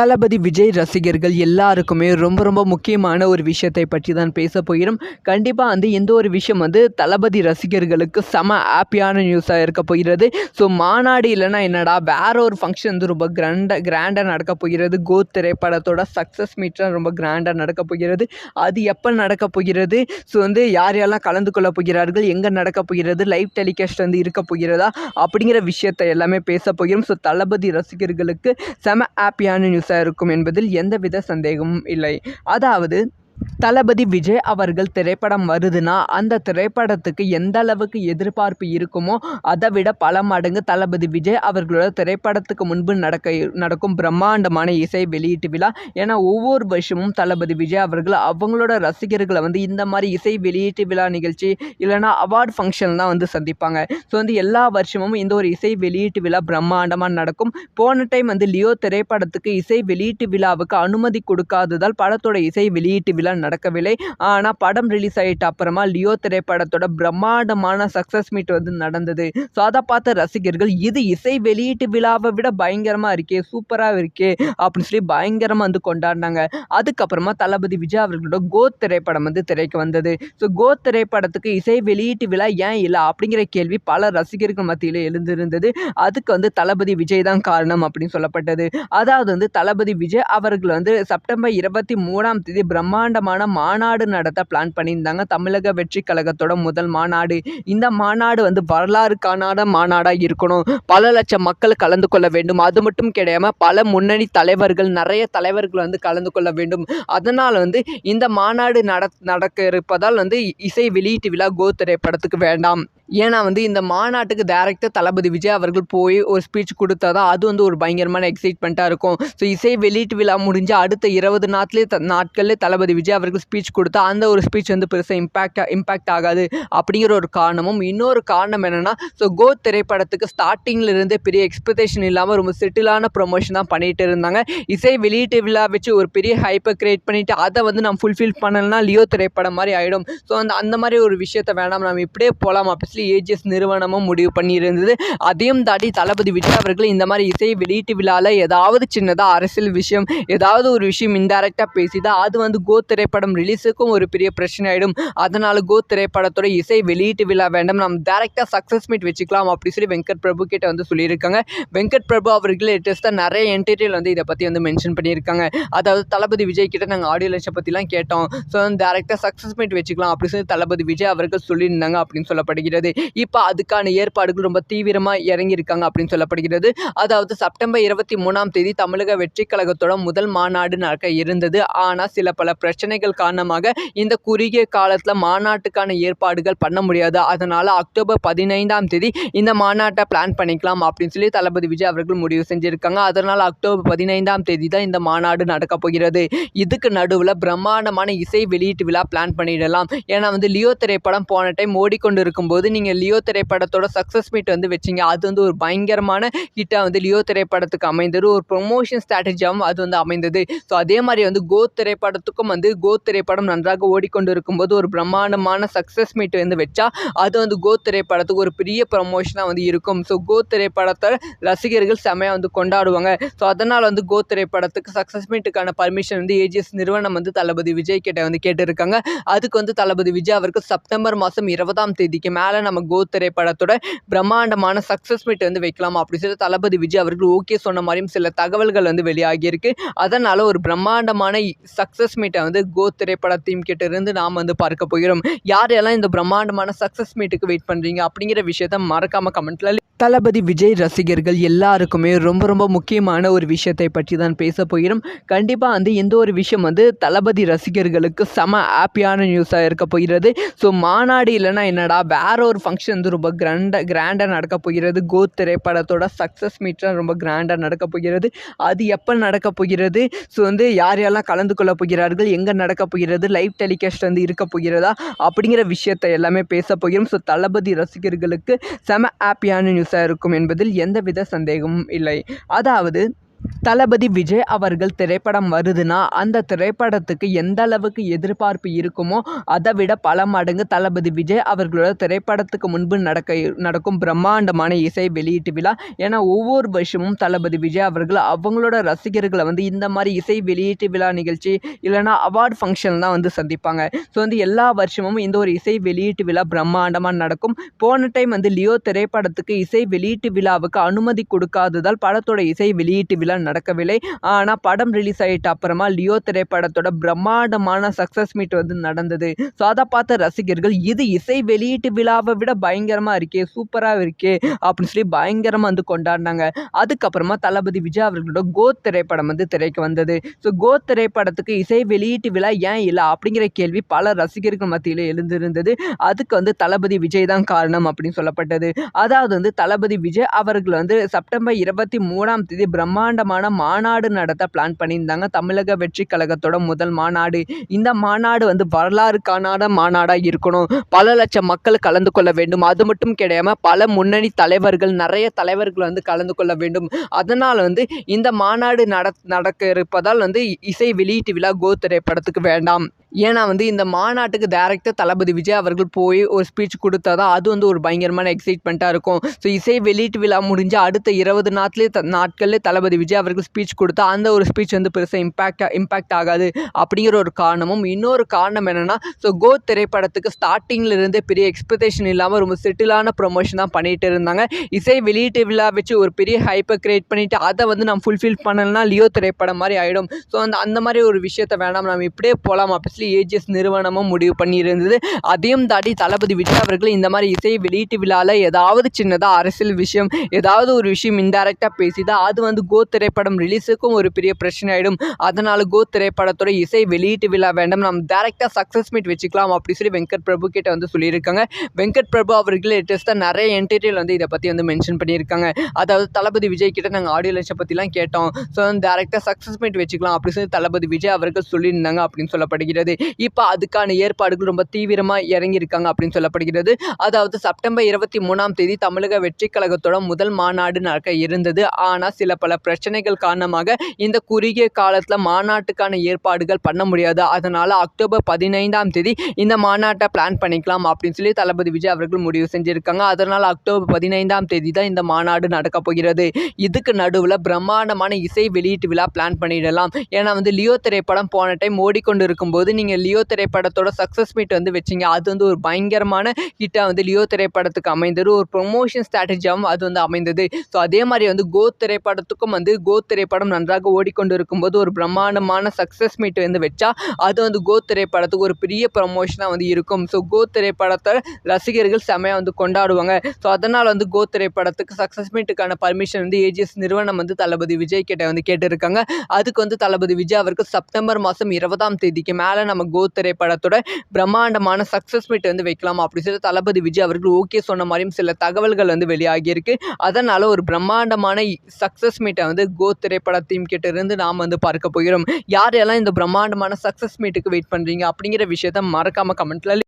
தளபதி விஜய் ரசிகர்கள் எல்லாருக்குமே ரொம்ப ரொம்ப முக்கியமான ஒரு விஷயத்தை பற்றி தான் பேச போகிறோம். கண்டிப்பாக வந்து எந்த ஒரு விஷயம் வந்து தளபதி ரசிகர்களுக்கு செம ஹாப்பியான நியூஸாக இருக்க போகிறது. ஸோ மாநாடு இல்லைன்னா என்னடா வேற ஒரு ஃபங்க்ஷன் வந்து ரொம்ப கிராண்டாக கிராண்டாக நடக்க போகிறது. கோ திரைப்படத்தோட சக்ஸஸ் மீட்லாம் ரொம்ப கிராண்டாக நடக்க போகிறது. அது எப்போ நடக்க போகிறது? ஸோ வந்து யார் யாரெல்லாம் கலந்து கொள்ள போகிறார்கள்? எங்கே நடக்க போகிறது? லைவ் டெலிகாஸ்ட் வந்து இருக்க போகிறதா? அப்படிங்கிற விஷயத்தை எல்லாமே பேச போகிறோம். ஸோ தளபதி ரசிகர்களுக்கு செம ஹாப்பியான நியூஸ் இருக்கும் என்பதில் எந்தவித சந்தேகமும் இல்லை. அதாவது தளபதி விஜய் அவர்கள் திரைப்படம் வருதுன்னா அந்த திரைப்படத்துக்கு எந்த அளவுக்கு எதிர்பார்ப்பு இருக்குமோ அதை விட பல மடங்கு தளபதி விஜய் அவர்களோட திரைப்படத்துக்கு முன்பு நடக்க நடக்கும் பிரம்மாண்டமான இசை வெளியீட்டு விழா. ஏன்னா ஒவ்வொரு வருஷமும் தளபதி விஜய் அவர்கள் அவங்களோட ரசிகர்களை வந்து இந்த மாதிரி இசை வெளியீட்டு விழா நிகழ்ச்சி இல்லைனா அவார்ட் ஃபங்க்ஷன் தான் வந்து சந்திப்பாங்க. ஸோ வந்து எல்லா வருஷமும் இந்த ஒரு இசை வெளியீட்டு விழா பிரம்மாண்டமாக நடக்கும். போன டைம் வந்து லியோ திரைப்படத்துக்கு இசை வெளியீட்டு விழாவுக்கு அனுமதி கொடுக்காததால் படத்தோட இசை வெளியீட்டு விழா நடக்கவில்லை. ஆனால் படம் ரிலீஸ் ஆகிட்ட அப்புறமா லியோ திரைப்படத்தோட பிரம்மாண்டமான சக்ஸஸ் மீட் வந்து நடந்தது. ஸோ அதை பார்த்த ரசிகர்கள் இது இசை வெளியீட்டு விழாவை விட பயங்கரமாக இருக்கே சூப்பராக இருக்கே அப்படின்னு சொல்லி பயங்கரமாக வந்து கொண்டாடினாங்க. அதுக்கப்புறமா தளபதி விஜய் அவர்களோட கோத் திரைப்படம் வந்து திரைக்கு வந்தது. ஸோ கோ திரைப்படத்துக்கு இசை வெளியீட்டு விழா ஏன் இல்லை அப்படிங்கிற கேள்வி பல ரசிகர்கள் மத்தியில் எழுந்திருந்தது. அதுக்கு வந்து தளபதி விஜய் தான் காரணம் அப்படின்னு சொல்லப்பட்டது. அதாவது வந்து தளபதி விஜய் அவர்கள் வந்து செப்டம்பர் இருபத்தி மூணாம் தேதி பிரம்மாண்டமான மாநாடு நடத்த பிளான் பண்ணியிருந்தாங்க. தமிழக வெற்றி கழகத்தோட முதல் மாநாடு. இந்த மாநாடு வந்து வரலாறு காணாத மாநாடாக இருக்கணும். பல லட்சம் மக்கள் கலந்து கொள்ள வேண்டும். அது மட்டும் கிடையாம பல முன்னணி தலைவர்கள் நிறைய தலைவர்கள் வந்து கலந்து கொள்ள வேண்டும். அதனால் வந்து இந்த மாநாடு நட நடக்க இருப்பதால் வந்து இசை வெளியீட்டு விழா கோ திரைப்படத்துக்கு வேண்டாம். ஏன்னா வந்து இந்த மாநாட்டுக்கு டேரெக்டாக தளபதி விஜய் அவர்கள் போய் ஒரு ஸ்பீச் கொடுத்தா தான் அது வந்து ஒரு பயங்கரமான எக்ஸைட்மெண்ட்டாக இருக்கும். ஸோ இசை வெளியீட்டு விழா முடிஞ்சு அடுத்த இருபது நாட்களே த நாட்களில் தளபதி விஜய் அவர்கள் ஸ்பீச் கொடுத்தா அந்த ஒரு ஸ்பீச் வந்து பெருசாக இம்பாக்ட் இம்பாக்ட் ஆகாது அப்படிங்கிற ஒரு காரணமும். இன்னொரு காரணம் என்னென்னா ஸோ கோ திரைப்படத்துக்கு ஸ்டார்டிங்கில் இருந்தே பெரிய எக்ஸ்பெக்டேஷன் இல்லாமல் ரொம்ப செட்டிலான ப்ரொமோஷன் தான் பண்ணிகிட்டு இருந்தாங்க. இசை வெளியீட்டு விழா வச்சு ஒரு பெரிய ஹைப்பை கிரியேட் பண்ணிவிட்டு அதை வந்து நம்ம ஃபுல்ஃபில் பண்ணலைன்னா லியோ திரைப்படம் மாதிரி ஆகிடும் ஸோ அந்த அந்த மாதிரி ஒரு விஷயத்தை வேணாம். நம்ம இப்படியே போகலாம் அப்படி சொல்லி ஏஜிஎஸ் நிறுவனமும் முடிவு பண்ணியிருந்தது. அதையும் தாண்டி தளபதி விஜய் அவர்கள் இந்த மாதிரி இசை வெளியீட்டு விழாவில் ஏதாவது சின்னதாக அரசியல் விஷயம் ஏதாவது ஒரு விஷயம் இன்டைரக்டாக பேசிதான் அது வந்து கோ திரைப்படம் ரிலீஸுக்கும் ஒரு பெரிய பிரச்சனை ஆகிடும் அதனால் கோ திரைப்படத்தோட இசை வெளியீட்டு விழா வேண்டாம் நம்ம டேரெக்டாக சக்ஸஸ் மீட் வச்சுக்கலாம் அப்படின்னு சொல்லி வெங்கட் பிரபு கிட்ட வந்து சொல்லியிருக்காங்க. வெங்கட் பிரபு அவர்கள் லேட்டஸ்ட்டாக நிறைய என்டர்டெயில் வந்து இதை பற்றி வந்து மென்ஷன் பண்ணியிருக்காங்க. அதாவது தளபதி விஜய் கிட்ட நாங்கள் ஆடியோ லட்சம் பற்றிலாம் கேட்டோம். ஸோ டேரெக்டாக சக்ஸஸ் மீட் வச்சுக்கலாம் அப்படின்னு சொல்லி தளபதி விஜய் அவர்கள் சொல்லியிருந்தாங்க அப்படின்னு சொல்லப்படுகிறது. இப்போ அதுக்கான ஏற்பாடுகள் ரொம்ப தீவிரமாக இறங்கியிருக்காங்க அப்படின்னு சொல்லப்படுகிறது. அதாவது செப்டம்பர் இருபத்தி மூணாம் தேதி தமிழக வெற்றி கழகத்தோட முதல் மாநாடு நடக்க இருந்தது. ஆனால் சில பல பிரச்சனைகள் காரணமாக இந்த குறுகிய காலத்தில் மாநாட்டுக்கான ஏற்பாடுகள் பண்ண முடியாது. அதனால் அக்டோபர் பதினைந்தாம் தேதி இந்த மாநாட்டை பிளான் பண்ணிக்கலாம் அப்படின்னு சொல்லி தளபதி விஜய் அவர்கள் முடிவு செஞ்சுருக்காங்க. அதனால் அக்டோபர் பதினைந்தாம் தேதி தான் இந்த மாநாடு நடக்க போகிறது. இதுக்கு நடுவில் பிரம்மாண்டமான இசை வெளியீட்டு விழா பிளான் பண்ணிடலாம். ஏன்னா வந்து லியோ திரைப்படம் போன டைம் ஓடிக்கொண்டு இருக்கும்போது நீங்கள் நீங்கள் லியோ திரைப்படத்தோட சக்ஸஸ் மீட் வந்து வச்சிங்க. அது வந்து ஒரு பயங்கரமான ஹிட்டாக வந்து லியோ திரைப்படத்துக்கு அமைந்தது. ஒரு ப்ரொமோஷன் ஸ்ட்ராட்டஜியாகவும் அது வந்து அமைந்தது. ஸோ அதே மாதிரி வந்து கோ திரைப்படத்துக்கும் வந்து கோ திரைப்படம் நன்றாக ஓடிக்கொண்டு இருக்கும்போது ஒரு பிரம்மாண்டமான சக்ஸஸ் மீட் வந்து வச்சா அது வந்து கோ திரைப்படத்துக்கு ஒரு பெரிய ப்ரமோஷனாக வந்து இருக்கும். ஸோ கோ திரைப்படத்தை ரசிகர்கள் செமையாக வந்து கொண்டாடுவாங்க. ஸோ அதனால் வந்து கோ திரைப்படத்துக்கு சக்ஸஸ் மீட்டுக்கான பர்மிஷன் வந்து ஏஜிஎஸ் நிறுவனம் வந்து தளபதி விஜய் கிட்ட வந்து கேட்டிருக்காங்க. அதுக்கு வந்து தளபதி விஜய் அவருக்கு செப்டம்பர் மாதம் இருபதாம் தேதிக்கு மேலே நம்ம கோ திரைப்படத்தோட பிரம்மாண்டமான சக்ஸஸ் மீட் வந்து வைக்கலாம்? அப்படின்னு சொல்லி தளபதி விஜய் அவர்கள் ஓகே சொன்ன மாதிரியும் சில தகவல்கள் வந்து வெளியாகியிருக்கு. அதனால் ஒரு பிரம்மாண்டமான சக்ஸஸ் மீட்டை வந்து கோ திரைப்பட டீம் கிட்ட இருந்து நாம் வந்து பார்க்க போகிறோம். யார் எல்லாம் இந்த பிரம்மாண்டமான சக்ஸஸ் மீட்டுக்கு வெயிட் பண்ணுறீங்க அப்படிங்கிற விஷயத்த மறக்காமல் கமெண்ட்டில் தளபதி விஜய் ரசிகர்கள் எல்லாருக்குமே ரொம்ப ரொம்ப முக்கியமான ஒரு விஷயத்தை பற்றி தான் பேச போகிறோம். கண்டிப்பாக வந்து எந்த ஒரு விஷயம் வந்து தளபதி ரசிகர்களுக்கு செம ஹாப்பியான நியூஸாக இருக்க போகிறது. ஸோ மாநாடு இல்லைன்னா என்னடா வேற ஒரு ஃபங்க்ஷன் வந்து ரொம்ப கிராண்டாக கிராண்டாக நடக்க போகிறது. கோ திரைப்படத்தோட சக்ஸஸ் மீட்லாம் ரொம்ப கிராண்டாக நடக்க போகிறது. அது எப்போ நடக்க போகிறது? ஸோ வந்து யார் யாரெல்லாம் கலந்து கொள்ள போகிறார்கள்? எங்கே நடக்க போகிறது? லைவ் டெலிகாஸ்ட் வந்து இருக்க போகிறதா? அப்படிங்கிற விஷயத்தை எல்லாமே பேச போகிறோம். ஸோ தளபதி ரசிகர்களுக்கு செம ஹாப்பியான நியூஸாக இருக்கும் என்பதில் எந்தவித சந்தேகமும் இல்லை. அதாவது தளபதி விஜய் அவர்கள் திரைப்படம் வருதுன்னா அந்த திரைப்படத்துக்கு எந்த அளவுக்கு எதிர்பார்ப்பு இருக்குமோ அதை விட பல மடங்கு தளபதி விஜய் அவர்களோட திரைப்படத்துக்கு முன்பு நடக்க நடக்கும் பிரம்மாண்டமான இசை வெளியீட்டு விழா. ஏன்னா ஒவ்வொரு வருஷமும் தளபதி விஜய் அவர்கள் அவங்களோட ரசிகர்களை வந்து இந்த மாதிரி இசை வெளியீட்டு விழா நிகழ்ச்சி இல்லைனா அவார்டு ஃபங்க்ஷன் தான் வந்து சந்திப்பாங்க. ஸோ வந்து எல்லா வருஷமும் இந்த ஒரு இசை வெளியீட்டு விழா பிரம்மாண்டமாக நடக்கும். போன டைம் வந்து லியோ திரைப்படத்துக்கு இசை வெளியீட்டு விழாவுக்கு அனுமதி கொடுக்காததால் படத்தோட இசை வெளியீட்டு விழா நடக்கவில்லை. ஆனால் படம் ரிலீஸ் ஆகிட்ட அப்புறமா லியோ திரைப்படத்தோட பிரம்மாண்டமான சக்ஸஸ் மீட் வந்து நடந்தது. ஸோ அதை பார்த்த ரசிகர்கள் இது இசை வெளியீட்டு விழாவை விட பயங்கரமாக இருக்கே சூப்பராக இருக்கே அப்படின்னு சொல்லி பயங்கரமாக வந்து கொண்டாடினாங்க. அதுக்கப்புறமா தளபதி விஜய் அவர்களோட கோத் திரைப்படம் வந்து திரைக்கு வந்தது. ஸோ கோ திரைப்படத்துக்கு இசை வெளியீட்டு விழா ஏன் இல்லை அப்படிங்கிற கேள்வி பல ரசிகர்கள் மத்தியில் எழுந்திருந்தது. அதுக்கு வந்து தளபதி விஜய் தான் காரணம் அப்படின்னு சொல்லப்பட்டது. அதாவது வந்து தளபதி விஜய் அவர்கள் வந்து செப்டம்பர் இருபத்தி மூணாம் தேதி பிரம்மாண்டமான மாநாடு நடத்த பிளான் பண்ணியிருந்தாங்க. தமிழக வெற்றி கழகத்தோட முதல் மாநாடு. இந்த மாநாடு வந்து வரலாறு காணாத மாநாடாக இருக்கணும். பல லட்சம் மக்கள் கலந்து கொள்ள வேண்டும். அது மட்டும் கிடையாமல் பல முன்னணி தலைவர்கள் நிறைய தலைவர்கள் வந்து கலந்து கொள்ள வேண்டும். அதனால் வந்து இந்த மாநாடு நட நடக்க இருப்பதால் வந்து இசை வெளியீட்டு விழா கோ திரைப்படத்துக்கு வேண்டாம். ஏன்னா வந்து இந்த மாநாட்டுக்கு டேரெக்டாக தளபதி விஜய் அவர்கள் போய் ஒரு ஸ்பீச் கொடுத்தா தான் அது வந்து ஒரு பயங்கரமான எக்ஸைட்மெண்ட்டாக இருக்கும். ஸோ இசை வெளியீட்டு விழா முடிஞ்சு அடுத்த இருபது நாட்லேயே த நாட்கள்லேயே தளபதி விஜய் அவர்கள் ஸ்பீச் கொடுத்தா அந்த ஒரு ஸ்பீச் வந்து பெருசாக இம்பேக்டாக இம்பேக்ட் ஆகாது அப்படிங்கிற ஒரு காரணமும். இன்னொரு காரணம் என்னென்னா ஸோ கோ திரைப்படத்துக்கு ஸ்டார்டிங்கிலிருந்தே பெரிய எக்ஸ்பெக்டேஷன் இல்லாமல் ரொம்ப செட்டிலான ப்ரொமோஷன் தான் பண்ணிகிட்டு இருந்தாங்க. இசை வெளியீட்டு விழா வச்சு ஒரு பெரிய ஹைப்பை கிரியேட் பண்ணிவிட்டு அதை வந்து நம்ம ஃபுல்ஃபில் பண்ணலைன்னா லியோ திரைப்படம் மாதிரி ஆகிடும் ஸோ அந்த அந்த மாதிரி ஒரு விஷயத்தை வேணாம் நம்ம இப்படியே போகலாம் அப்படி சொல்லி ஏஜிஎஸ் நிறுவனமும் முடிவு பண்ணியிருந்தது. அதையும் தாண்டி தளபதி விஜய் அவர்கள் இந்த மாதிரி இசை வெளியீட்டு விழாவில் ஏதாவது சின்னதாக அரசியல் விஷயம் ஏதாவது ஒரு விஷயம் இன்டைரக்டாக பேசிதான் அது வந்து கோ திரைப்படம் ரிலீஸுக்கும் ஒரு பெரிய பிரச்சனை ஆகிடும் அதனால் கோ திரைப்படத்தோட இசை வெளியீட்டு விழா வேண்டாம். நம்ம டேரெக்டாக சக்ஸஸ் மீட் வச்சுக்கலாம் அப்படி சொல்லி வெங்கட் பிரபு கிட்ட வந்து சொல்லியிருக்காங்க. வெங்கட் பிரபு அவர்கள் லேட்டஸ்ட்டாக நிறைய என்டர்டெயில் வந்து இதை பற்றி வந்து மென்ஷன் பண்ணியிருக்காங்க. அதாவது தளபதி விஜய் கிட்ட நாங்கள் ஆடியோ லட்சை பற்றிலாம் கேட்டோம். ஸோ டேரெக்டாக சக்ஸஸ் மீட் வச்சுக்கலாம் அப்படி சொல்லி தளபதி விஜய் அவர்கள் சொல்லியிருந்தாங்க அப்படின்னு சொல்லப்படுகிறது. இப்போ அதுக்கான ஏற்பாடுகள் ரொம்ப தீவிரமாக இறங்கியிருக்காங்க அப்படின்னு சொல்லப்படுகிறது. அதாவது செப்டம்பர் இருபத்தி மூணாம் தேதி தமிழக வெற்றி கழகத்தோட முதல் மாநாடு நடக்க இருந்தது. ஆனால் சில பல பிரச்சனைகள் காரணமாக இந்த குறுகிய காலத்தில் மாநாட்டுக்கான ஏற்பாடுகள் பண்ண முடியாது. அதனால் அக்டோபர் பதினைந்தாம் தேதி இந்த மாநாட்டை பிளான் பண்ணிக்கலாம் அப்படின்னு சொல்லி தளபதி விஜய் அவர்கள் முடிவு செஞ்சுருக்காங்க. அதனால் அக்டோபர் பதினைந்தாம் தேதி தான் இந்த மாநாடு நடக்க போகிறது. இதுக்கு நடுவில் பிரம்மாண்டமான இசை வெளியீட்டு விழா பிளான் பண்ணிடலாம். ஏன்னா வந்து லியோ திரைப்படம் போன டைம் ஓடிக்கொண்டு இருக்கும்போது நீங்கள் லியோ திரைப்படத்தோட சக்ஸஸ் மீட் வந்து வச்சிங்க. அது வந்து ஒரு பயங்கரமான ஹிட்டாக வந்து லியோ திரைப்படத்துக்கு அமைந்தது. ஒரு ப்ரொமோஷன் ஸ்ட்ராட்டஜியாகவும் அது வந்து அமைந்தது. ஸோ அதே மாதிரி வந்து கோ திரைப்படத்துக்கும் வந்து கோ திரைப்படம் நன்றாக ஓடிக்கொண்டு இருக்கும்போது ஒரு பிரம்மாண்டமான சக்ஸஸ் மீட் வந்து வச்சா அது வந்து கோ திரைப்படத்துக்கு ஒரு பெரிய ப்ரமோஷனாக வந்து இருக்கும். ஸோ கோ திரைப்படத்தை ரசிகர்கள் செமையாக வந்து கொண்டாடுவாங்க. ஸோ அதனால் வந்து கோ திரைப்படத்துக்கு சக்ஸஸ் மீட்டுக்கான பர்மிஷன் வந்து ஏஜிஎஸ் நிறுவனம் வந்து தளபதி விஜய் கிட்ட வந்து கேட்டிருக்காங்க. அதுக்கு வந்து தளபதி விஜய் அவருக்கு செப்டம்பர் மாதம் இருபதாம் தேதிக்கு மேலே நம்ம கோ திரைப்படத்தோட பிரம்மாண்டமான சக்ஸஸ் மீட் வந்து வைக்கலாம்? அப்படி சொல்லி தளபதி விஜய் அவர்கள் ஓகே சொன்ன மாதிரியும் சில தகவல்கள் வந்து வெளியாகியிருக்கு. அதனால் ஒரு பிரம்மாண்டமான சக்ஸஸ் மீட்டை வந்து கோ திரைப்பட தீம் கிட்ட இருந்து நாம் வந்து பார்க்க போகிறோம். யார் யாரெல்லாம் இந்த பிரம்மாண்டமான சக்ஸஸ் மீட்டுக்கு வெயிட் பண்ணுறீங்க அப்படிங்கிற விஷயத்த மறக்காமல் கமெண்ட்டில்